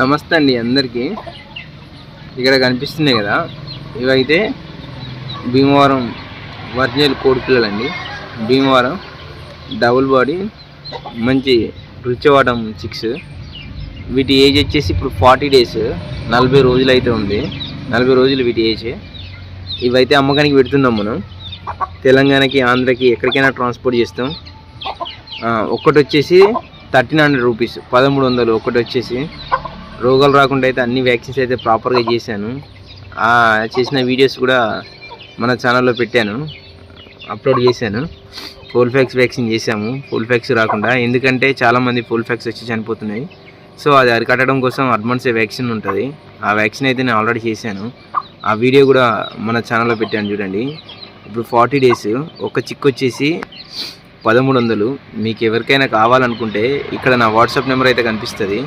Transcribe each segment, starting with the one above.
నమస్తే అండి అందరికీ. ఇక్కడ కనిపిస్తున్నాయి కదా ఇవైతే భీమవరం ఒరిజినల్ కోడి పిల్లలండి. భీమవరం డబుల్ బాడీ మంచి రుచివాటం చిక్స్. వీటి ఏజ్ వచ్చేసి ఇప్పుడు ఫార్టీ డేస్ నలభై రోజులు అయితే ఉంది. నలభై రోజులు వీటి ఏజ్. ఇవైతే అమ్మకానికి పెడుతున్నాం మనం. తెలంగాణకి ఆంధ్రకి ఎక్కడికైనా ట్రాన్స్పోర్ట్ చేస్తాం. ఒకటి వచ్చేసి థర్టీన్ హండ్రెడ్ రూపీస్ పదమూడు వందలు ఒకటి వచ్చేసి రోగాలు రాకుండా అయితే అన్ని వ్యాక్సిన్స్ అయితే ప్రాపర్గా చేశాను. ఆ చేసిన వీడియోస్ కూడా మన ఛానల్లో పెట్టాను. అప్లోడ్ చేశాను. ఫుల్ ఫ్యాక్స్ వ్యాక్సిన్ చేశాము. ఫుల్ ఫ్యాక్స్ రాకుండా. ఎందుకంటే చాలామంది ఫుల్ ఫ్యాక్స్ వచ్చి చనిపోతున్నాయి. సో అది అరికట్టడం కోసం అడ్వాన్స్ వ్యాక్సిన్ ఉంటుంది. ఆ వ్యాక్సిన్ అయితే నేను ఆల్రెడీ చేశాను. ఆ వీడియో కూడా మన ఛానల్లో పెట్టాను చూడండి. ఇప్పుడు ఫార్టీ డేస్ ఒక చిక్ వచ్చేసి పదమూడు వందలు. మీకు ఎవరికైనా కావాలనుకుంటే ఇక్కడ నా వాట్సాప్ నెంబర్ అయితే కనిపిస్తుంది.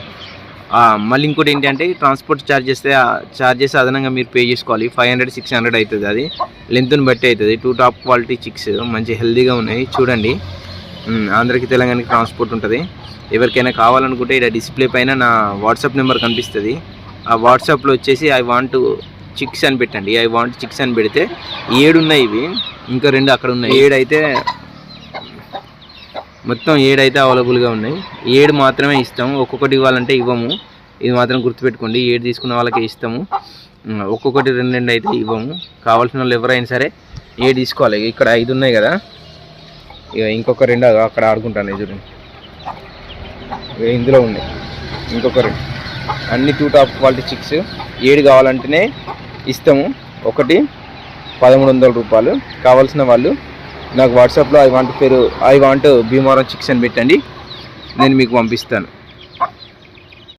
మళ్ళీ ఇంకోటి ఏంటంటే ట్రాన్స్పోర్ట్ ఛార్జెస్ ఛార్జెస్ అదనంగా మీరు పే చేసుకోవాలి. ఫైవ్ హండ్రెడ్ సిక్స్ హండ్రెడ్ అవుతుంది అది. లెంత్ని బట్టి అవుతుంది. టూ టాప్ క్వాలిటీ చిక్స్ మంచి హెల్దీగా ఉన్నాయి. చూడండి. ఆంధ్రకి తెలంగాణకి ట్రాన్స్పోర్ట్ ఉంటుంది. ఎవరికైనా కావాలనుకుంటే ఇక్కడ డిస్ప్లే పైన నా వాట్సాప్ నెంబర్ కనిపిస్తుంది. ఆ వాట్సాప్లో వచ్చేసి ఐ వాంట్ చిక్స్ అని పెట్టండి. ఐ వాంట్ చిక్స్ అని పెడితే ఏడు ఉన్నాయి ఇవి. ఇంకా రెండు అక్కడ ఉన్నాయి. ఏడైతే మొత్తం ఏడు అయితే అవైలబుల్గా ఉన్నాయి. ఏడు మాత్రమే ఇస్తాము. ఒక్కొక్కటి ఇవ్వాలంటే ఇవ్వము. ఇది మాత్రం గుర్తుపెట్టుకోండి. ఏడు తీసుకున్న వాళ్ళకి ఇస్తాము. ఒక్కొక్కటి రెండు రెండు అయితే ఇవ్వము. కావాల్సిన వాళ్ళు ఎవరైనా సరే ఏడు తీసుకోవాలి? ఇక్కడ ఐదు ఉన్నాయి కదా. ఇక ఇంకొక రెండు అక్కడ ఆడుకుంటాను చూడండి. ఇందులో ఉన్నాయి. ఇంకొక రెండు. అన్ని టూ టాప్ క్వాలిటీ చిక్స్ ఏడు కావాలంటేనే ఇస్తాము. ఒకటి పదమూడు వందల రూపాయలు. కావాల్సిన వాళ్ళు నాకు వాట్సాప్లో ఐ వాంట్ పేరు ఐ వాంట్ భీమవరం చిక్స్ అని పెట్టండి. నేను మీకు పంపిస్తాను.